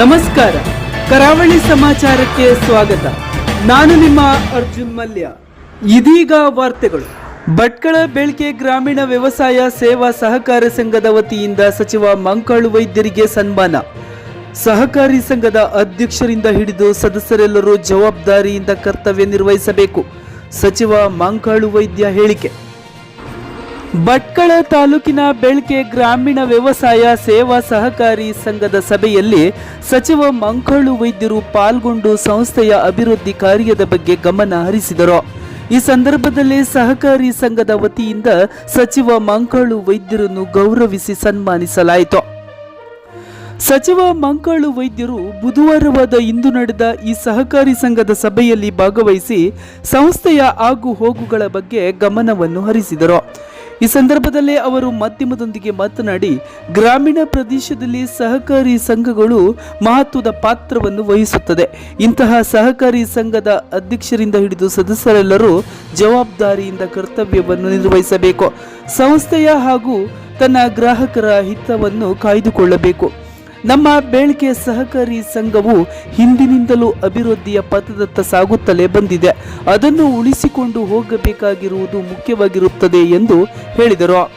ನಮಸ್ಕಾರ. ಕರಾವಳಿ ಸಮಾಚಾರಕ್ಕೆ ಸ್ವಾಗತ. ನಾನು ನಿಮ್ಮ ಅರ್ಜುನ್ ಮಲ್ಯ. ಇದೀಗ ವಾರ್ತೆಗಳು. ಭಟ್ಕಳ ಬೆಳ್ಕೆ ಗ್ರಾಮೀಣ ವ್ಯವಸಾಯ ಸೇವಾ ಸಹಕಾರ ಸಂಘದ ವತಿಯಿಂದ ಸಚಿವ ಮಂಕಾಳು ವೈದ್ಯರಿಗೆ ಸನ್ಮಾನ. ಸಹಕಾರಿ ಸಂಘದ ಅಧ್ಯಕ್ಷರಿಂದ ಹಿಡಿದು ಸದಸ್ಯರೆಲ್ಲರೂ ಜವಾಬ್ದಾರಿಯಿಂದ ಕರ್ತವ್ಯ ನಿರ್ವಹಿಸಬೇಕು. ಸಚಿವ ಮಂಕಾಳು ವೈದ್ಯ ಹೇಳಿಕೆ. ಭಟ್ಕಳ ತಾಲೂಕಿನ ಬೆಳ್ಕೆ ಗ್ರಾಮೀಣ ವ್ಯವಸಾಯ ಸೇವಾ ಸಹಕಾರಿ ಸಂಘದ ಸಭೆಯಲ್ಲಿ ಸಚಿವ ಮಂಕಳು ವೈದ್ಯರು ಪಾಲ್ಗೊಂಡು ಸಂಸ್ಥೆಯ ಅಭಿವೃದ್ಧಿ ಕಾರ್ಯದ ಬಗ್ಗೆ ಗಮನ ಹರಿಸಿದರು. ಈ ಸಂದರ್ಭದಲ್ಲಿ ಸಹಕಾರಿ ಸಂಘದ ವತಿಯಿಂದ ಸಚಿವ ಮಂಕಳು ವೈದ್ಯರನ್ನು ಗೌರವಿಸಿ ಸನ್ಮಾನಿಸಲಾಯಿತು. ಸಚಿವ ಮಂಕಳು ವೈದ್ಯರು ಬುಧವಾರವಾದ ಇಂದು ನಡೆದ ಈ ಸಹಕಾರಿ ಸಂಘದ ಸಭೆಯಲ್ಲಿ ಭಾಗವಹಿಸಿ ಸಂಸ್ಥೆಯ ಆಗು ಹೋಗುಗಳ ಬಗ್ಗೆ ಗಮನವನ್ನು ಹರಿಸಿದರು. ಈ ಸಂದರ್ಭದಲ್ಲಿ ಅವರು ಮಾಧ್ಯಮದೊಂದಿಗೆ ಮಾತನಾಡಿ, ಗ್ರಾಮೀಣ ಪ್ರದೇಶದಲ್ಲಿ ಸಹಕಾರಿ ಸಂಘಗಳು ಮಹತ್ವದ ಪಾತ್ರವನ್ನು ವಹಿಸುತ್ತದೆ. ಇಂತಹ ಸಹಕಾರಿ ಸಂಘದ ಅಧ್ಯಕ್ಷರಿಂದ ಹಿಡಿದು ಸದಸ್ಯರೆಲ್ಲರೂ ಜವಾಬ್ದಾರಿಯಿಂದ ಕರ್ತವ್ಯವನ್ನು ನಿರ್ವಹಿಸಬೇಕು. ಸಂಸ್ಥೆಯ ಹಾಗೂ ತನ್ನ ಗ್ರಾಹಕರ ಹಿತವನ್ನು ಕಾಯ್ದುಕೊಳ್ಳಬೇಕು. ನಮ್ಮ ಬೇಳಿಕೆ ಸಹಕಾರಿ ಸಂಘವು ಹಿಂದಿನಿಂದಲೂ ಅಭಿವೃದ್ಧಿಯ ಪಥದತ್ತ ಸಾಗುತ್ತಲೇ ಬಂದಿದೆ. ಅದನ್ನು ಉಳಿಸಿಕೊಂಡು ಹೋಗಬೇಕಾಗಿರುವುದು ಮುಖ್ಯವಾಗಿರುತ್ತದೆ ಎಂದು ಹೇಳಿದರು.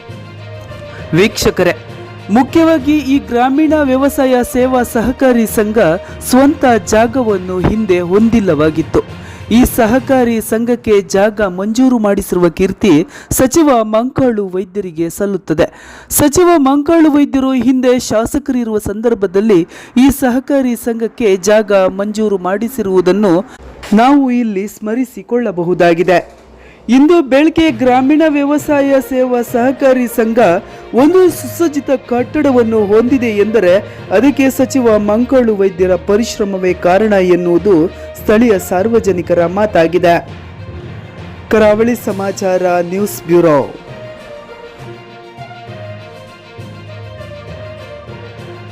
ವೀಕ್ಷಕರೇ, ಮುಖ್ಯವಾಗಿ ಈ ಗ್ರಾಮೀಣ ವ್ಯವಸಾಯ ಸೇವಾ ಸಹಕಾರಿ ಸಂಘ ಸ್ವಂತ ಜಾಗವನ್ನು ಹಿಂದೆ ಹೊಂದಿಲ್ಲವಾಗಿತ್ತು. ಈ ಸಹಕಾರಿ ಸಂಘಕ್ಕೆ ಜಾಗ ಮಂಜೂರು ಮಾಡಿಸಿರುವ ಕೀರ್ತಿ ಸಚಿವ ಮಂಕಾಳು ವೈದ್ಯರಿಗೆ ಸಲ್ಲುತ್ತದೆ. ಸಚಿವ ಮಂಕಾಳು ವೈದ್ಯರು ಹಿಂದೆ ಶಾಸಕರಿರುವ ಸಂದರ್ಭದಲ್ಲಿ ಈ ಸಹಕಾರಿ ಸಂಘಕ್ಕೆ ಜಾಗ ಮಂಜೂರು ಮಾಡಿಸಿರುವುದನ್ನು ನಾವು ಇಲ್ಲಿ ಸ್ಮರಿಸಿಕೊಳ್ಳಬಹುದಾಗಿದೆ. ಇಂದು ಬೆಳಗ್ಗೆ ಗ್ರಾಮೀಣ ವ್ಯವಸಾಯ ಸೇವಾ ಸಹಕಾರಿ ಸಂಘ ಒಂದು ಸುಸಜ್ಜಿತ ಕಟ್ಟಡವನ್ನು ಹೊಂದಿದೆ ಎಂದರೆ ಅದಕ್ಕೆ ಸಚಿವ ಮಂಕಳು ವೈದ್ಯರ ಪರಿಶ್ರಮವೇ ಕಾರಣ ಎನ್ನುವುದು ಸ್ಥಳೀಯ ಸಾರ್ವಜನಿಕರ ಮಾತಾಗಿದೆ. ಕರಾವಳಿ ಸಮಾಚಾರ ನ್ಯೂಸ್ ಬ್ಯೂರೋ.